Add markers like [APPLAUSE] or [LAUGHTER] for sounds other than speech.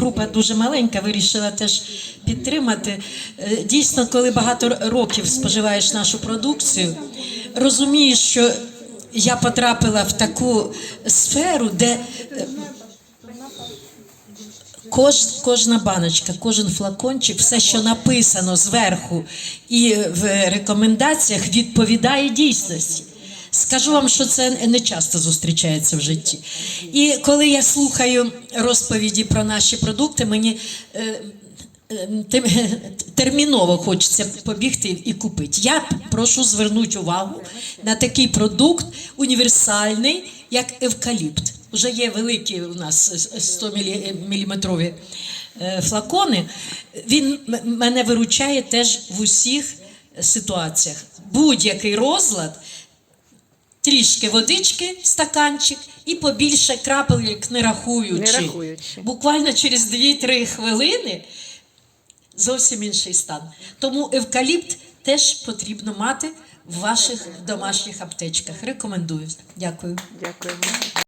група дуже маленька, вирішила теж підтримати. Е, Дійсно, коли багато років споживаєш нашу продукцію, розумієш, що я потрапила в таку сферу, де е, Кож, кожна баночка, кожен флакончик, все, що написано зверху і в рекомендаціях, відповідає дійсності. Скажу вам, що це не часто зустрічається в житті. І коли я слухаю розповіді про наші продукти, мені е, е, [LAUGHS] терміново хочеться побігти і купити. Я прошу звернути увагу на такий продукт універсальний, як евкаліпт. Вже є великі у нас 100 міліметрові е, флакони. Він мене виручає теж в усіх ситуаціях. Будь-який розлад, трішки водички, стаканчик і побільше крапелек не рахуючи. Не рахуючи. Буквально через 2-3 хвилини зовсім інший стан. Тому евкаліпт теж потрібно мати в ваших домашніх аптечках. Рекомендую. Дякую. Дякуємо.